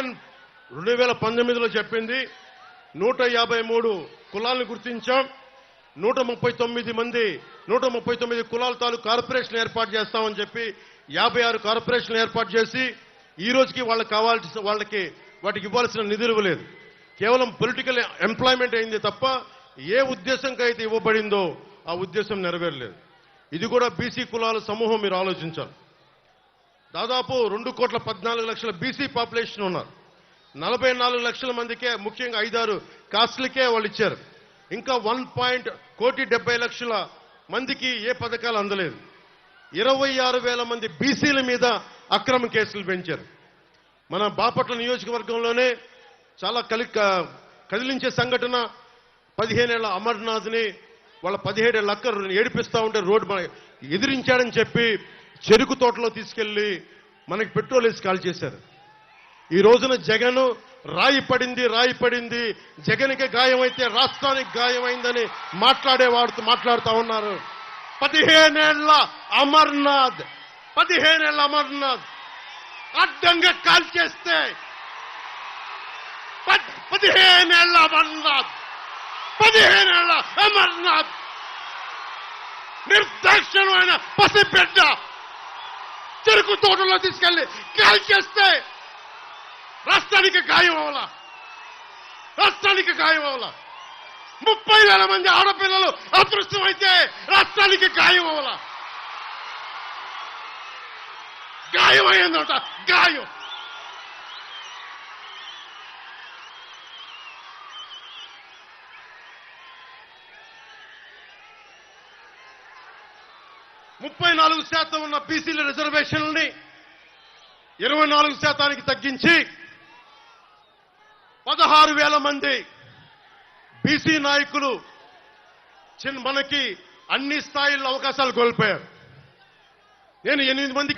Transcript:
జగన్ రెండు వేల పంతొమ్మిదిలో చెప్పింది నూట యాభై మూడు కులాలను గుర్తించాం నూట ముప్పై తొమ్మిది మంది నూట ముప్పై తొమ్మిది కులాల తాలూకు కార్పొరేషన్ ఏర్పాటు చేస్తామని చెప్పి యాభై ఆరు కార్పొరేషన్ ఏర్పాటు చేసి ఈ రోజుకి వాళ్ళకి కావాల్సిన వాళ్ళకి వాటికి ఇవ్వాల్సిన నిధులు ఇవ్వలేదు. కేవలం పొలిటికల్ ఎంప్లాయ్మెంట్ అయింది తప్ప ఏ ఉద్దేశంకి అయితే ఇవ్వబడిందో ఆ ఉద్దేశం నెరవేరలేదు. ఇది కూడా బీసీ కులాల సమూహం మీరు ఆలోచించాలి. దాదాపు రెండు కోట్ల పద్నాలుగు లక్షల బీసీ పాపులేషన్ ఉన్నారు. నలభై నాలుగు లక్షల మందికే ముఖ్యంగా ఐదారు కాస్ట్లకే వాళ్ళు ఇచ్చారు. ఇంకా వన్ పాయింట్ కోటి డెబ్బై లక్షల మందికి ఏ పథకాలు అందలేదు. ఇరవై ఆరు వేల మంది బీసీల మీద అక్రమ కేసులు పెంచారు. మన బాపట్ల నియోజకవర్గంలోనే చాలా కలి కదిలించే సంఘటన పదిహేనేళ్ళ అమర్నాథ్ని వాళ్ళ పదిహేడేళ్ళ అక్క ఏడిపిస్తూ ఉంటే రోడ్డు ఎదిరించాడని చెప్పి చెరుకు తోటలో తీసుకెళ్ళి మనకి పెట్రోల్ వేసి కాల్ చేశారు. ఈ రోజున జగన్ రాయి పడింది రాయి పడింది. జగన్కి గాయమైతే రాష్ట్రానికి గాయమైందని మాట్లాడేవాడు మాట్లాడుతూ ఉన్నారు. పదిహేనేళ్ళ అమర్నాథ్ పదిహేనేళ్ళ అమర్నాథ్ అడ్డంగా కాల్ చేస్తే పదిహేనేళ్ళ అమర్నాథ్ పదిహేనేళ్ళ అమర్నాథ్. నిర్దాక్షిణమైన పసిబిడ్డ చెరుకు తోటలో తీసుకెళ్ళి కాల్చేస్తే రాష్ట్రానికి గాయం అవలా రాష్ట్రానికి గాయం అవలా ముప్పై వేల మంది ఆడపిల్లలు అదృష్టమైతే రాష్ట్రానికి గాయం అవలా గాయం గాయం. ముప్పై నాలుగు శాతం ఉన్న బీసీల రిజర్వేషన్లని ఇరవై నాలుగు శాతానికి తగ్గించి పదహారు వేల మంది బీసీ నాయకులు మనకి అన్ని స్థాయిల్లో అవకాశాలు కోల్పోయారు. నేను ఎనిమిది మంది